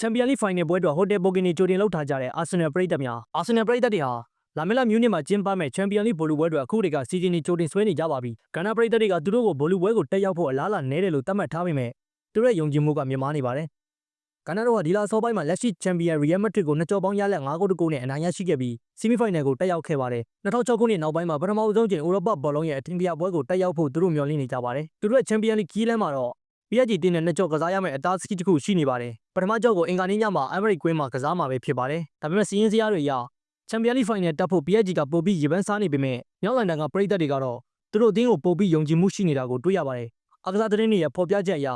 ချန်ပီယံလိဖိုင်နယ်ပွဲအတွက်ဟိုတယ်ဘိုကင်နီကြိုတင်လောက်ထားကြတဲ့အာဆင်နယ်ပရိသတ်များအာဆင်နယ်ပရိသတ်တွေဟာလာမက်လာမြူးနစ်မှာကျင်းပမဲ့ချန်ပီယံလိဘောလုံးပွဲအတွက်အခုတည်းကစီဇန်နီကြိုတင်ဆွဲနေကြပါပြီကနနာပရိသတ်တွေကသူတို့ကိုဘောလုံးပွဲကိုတက်ရောက်ဖို့အလားအလာနည်းတယ်လို့သတ်မှတ်ထားပေမဲ့သူတို့ရဲ့ယုံကြည်မှုကမြင့်မားနေပါတယ်ကနနာတို့ကဒီလာဆောပိုင်းမှာလက်ရှိချန်ပီယံရီယယ်မက်ဒရစ်ကိုနှစ်ကြော်ပေါင်းရလက်9ဂိုးတကူနဲ့အနိုင်ရရှိခဲ့ပြီးဆီမီဖိုင်နယ်ကိုတက်ရောက်ခဲ့ပါတယ်2006ခုနှစ်နောက်ပိုင်းမှာပထမဆုံးချိန်ဥရောပဘောလုံးရဲ့အထင်ကရပွဲကိုတက်ရောက်ဖို့သူတို့မျှော်လင့်နေကြပါတယ်သူတို့ရဲ့ချန်ပီယံလိကီးလန်းမှာတော့ PSG တင်းနဲ့နှစ်ကြော့ကစားရမယ့်အသားစကီတစ်ခုရှိနေပါတယ်ပထမကြော့ကိုအင်္ဂါနေ့ညမှာ Emirates ကွင်းမှာကစားမှာပဲဖြစ်ပါတယ်ဒါပေမဲ့စီးရင်စရာတွေအရချန်ပီယံလိဖိုင်နယ်တက်ဖို့ PSG ကပို့ပြီးရေပန်းစားနေပေမဲ့မြောက်လန်ဒန်ကပရိသတ်တွေကတော့သူတို့အသင်းကိုပို့ပြီးယုံကြည်မှုရှိနေတာကိုတွေ့ရပါတယ်အကစားသတင်းတွေရဲ့ဖော်ပြချက်အရ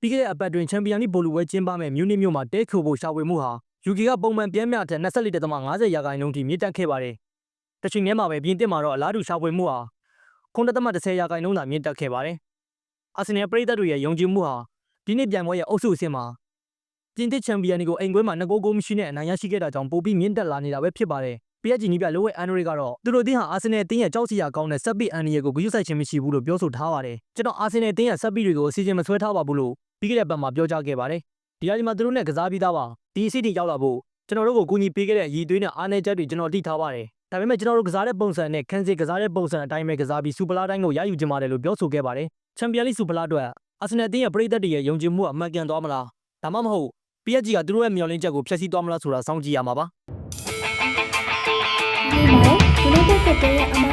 ပြီးခဲ့တဲ့အပတ်တွင်ချန်ပီယံလိဘောလုံးပွဲကျင်းပမဲ့မြူးနစ်မြို့မှာတဲခိုဖို့ရှာဖွေမှုဟာ UK ကပုံမှန်ပြင်းပြထက်24.50ရာခိုင်နှုန်းထိမြင့်တက်ခဲ့ပါတယ်တချိန်တည်းမှာပဲပြင်သစ်မှာတော့အလားတူရှာဖွေမှုဟာ9.30ရာခိုင်နှုန်းသာမြင့်တက်ခဲ့ပါတယ် အာဆင်နယ်ပရိသတ်တွေရဲ့ယုံကြည်မှုဟာဒီနေ့ပြိုင်ပွဲရဲ့အုပ်စုအဆင့်မှာပြင်သစ်ချန်ပီယံတွေကိုအိမ်ကွင်းမှာ2ဂိုးဂိုးမရှိနဲ့အနိုင်ရရှိခဲ့တာကြောင့်ပိုပြီးမြင့်တက်လာနေတာပဲဖြစ်ပါတယ်။ PSG နီးပြလိုဝဲအန်ဒရီကတော့သူတို့အသင်းဟာအာဆင်နယ်အသင်းရဲ့ကြောက်စရာကောင်းတဲ့စက်ပစ်အန်ဒီရဲ့ကိုဂရုစိုက်ခြင်းမရှိဘူးလို့ပြောဆိုထားပါတယ်။ကျွန်တော်အာဆင်နယ်အသင်းရဲ့စက်ပစ်တွေကိုအစီအစဉ်မဆွဲထားပါဘူးလို့ပြီးခဲ့တဲ့ပတ်မှာပြောကြားခဲ့ပါတယ်။ဒီအချိန်မှာသူတို့နဲ့ကစားပြီးသားပါ။ဒီအစီအတီရောက်လာဖို့ကျွန်တော်တို့ကိုကူညီပေးခဲ့တဲ့ရည်သွေးနဲ့အားနည်းချက်တွေကျွန်တော်သိထားပါတယ်။ဒါပေမဲ့ကျွန်တော်တို့ကစားတဲ့ပုံစံနဲ့ခန်းစီကစားတဲ့ပုံစံအတိုင်းပဲကစားပြီးစူပလာတိုင်းကိုရယူချင်ပါတယ်လို့ပြောဆိုခဲ့ပါတယ်။ ချန်ပီယံလိစူပလာအတွက်အာဆင်နယ်အသင်းရဲ့ပရိသတ်တွေရဲ့ယုံကြည်မှုအမှန်ကန်သွားမလားဒါမှမဟုတ် PSG ကသူတို့ရဲ့မျှော်လင့်ချက်ကိုဖျက်ဆီးသွားမလားဆိုတာစောင့်ကြည့်ရမှာပါဒီမှာ United ကတည်းကအမား